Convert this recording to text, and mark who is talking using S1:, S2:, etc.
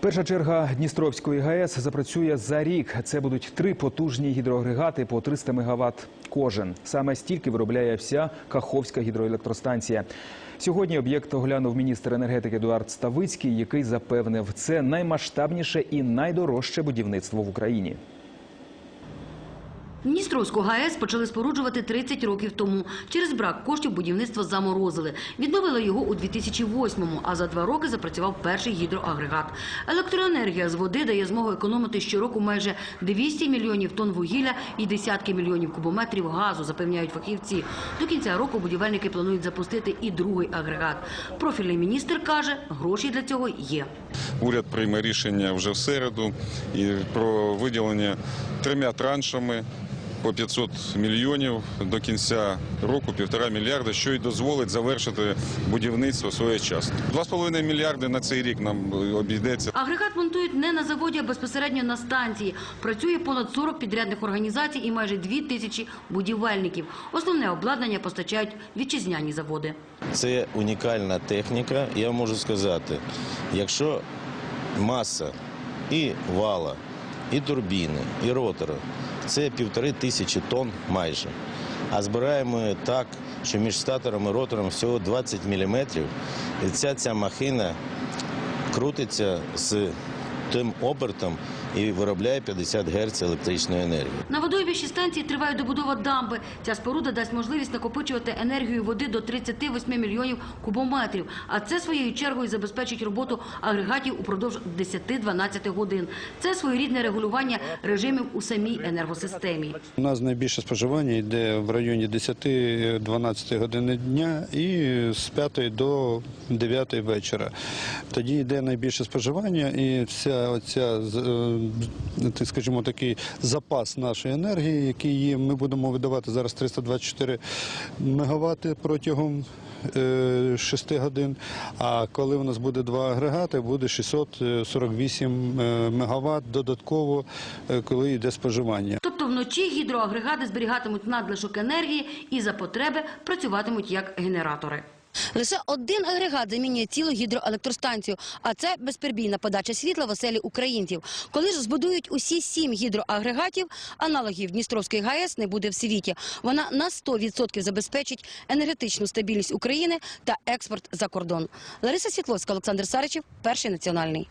S1: Перша черга Дністровської ГАЕС запрацює за рік. Це будуть три потужні гідроагрегати по 300 МВт кожен. Саме стільки виробляє вся Каховська гідроелектростанція. Сьогодні об'єкт оглянув міністр енергетики Едуард Ставицький, який запевнив, це наймасштабніше і найдорожче будівництво в Україні.
S2: Дністровську ГАЕС почали споруджувати 30 років тому. Через брак коштів будівництво заморозили. Відновили його у 2008-му, а за два роки запрацював перший гідроагрегат. Електроенергія з води дає змогу економити щороку майже 200 мільйонів тонн вугілля і десятки мільйонів кубометрів газу, запевняють фахівці. До кінця року будівельники планують запустити і другий агрегат. Профільний міністр каже, гроші для цього є.
S3: Уряд прийме рішення вже в середу і про виділення трьома траншами по 500 мільйонів до кінця року, півтора мільярда, що й дозволить завершити будівництво своєчасно. 2,5 мільярди на цей рік нам обійдеться.
S2: Агрегат монтують не на заводі, а безпосередньо на станції. Працює понад 40 підрядних організацій і майже 2 тисячі будівельників. Основне обладнання постачають вітчизняні заводи.
S4: Це унікальна техніка. Я можу сказати, якщо маса і вала, і турбіни, і ротори. це півтори тисячі тонн майже. А збираємо так, що між статором і ротором всього 20 міліметрів. І ця ця махина крутиться з тим обертом і виробляє 50 Гц електричної енергії.
S2: На водойбищі станції триває добудова дамби. Ця споруда дасть можливість накопичувати енергію води до 38 мільйонів кубометрів. А це своєю чергою забезпечить роботу агрегатів упродовж 10-12 годин. Це своєрідне регулювання режимів у самій енергосистемі.
S5: У нас найбільше споживання йде в районі 10-12 години дня і з 5 до 9 вечора. Тоді йде найбільше споживання і вся оця, е, скажімо, такий запас нашої енергії, який ми будемо видавати зараз 324 мегаватти протягом 6 годин. А коли у нас буде два агрегати, буде 648 е, мегаватт додатково, е, коли йде споживання.
S2: Тобто вночі гідроагрегати зберігатимуть надлишок енергії і за потреби працюватимуть як генератори. Лише один агрегат замінює цілу гідроелектростанцію, а це безперебійна подача світла в оселі українців. Коли ж збудують усі сім гідроагрегатів, аналогів Дністровської ГАЕС не буде в світі. Вона на 100% забезпечить енергетичну стабільність України та експорт за кордон. Лариса Світловська, Олександр Саричів, перший національний.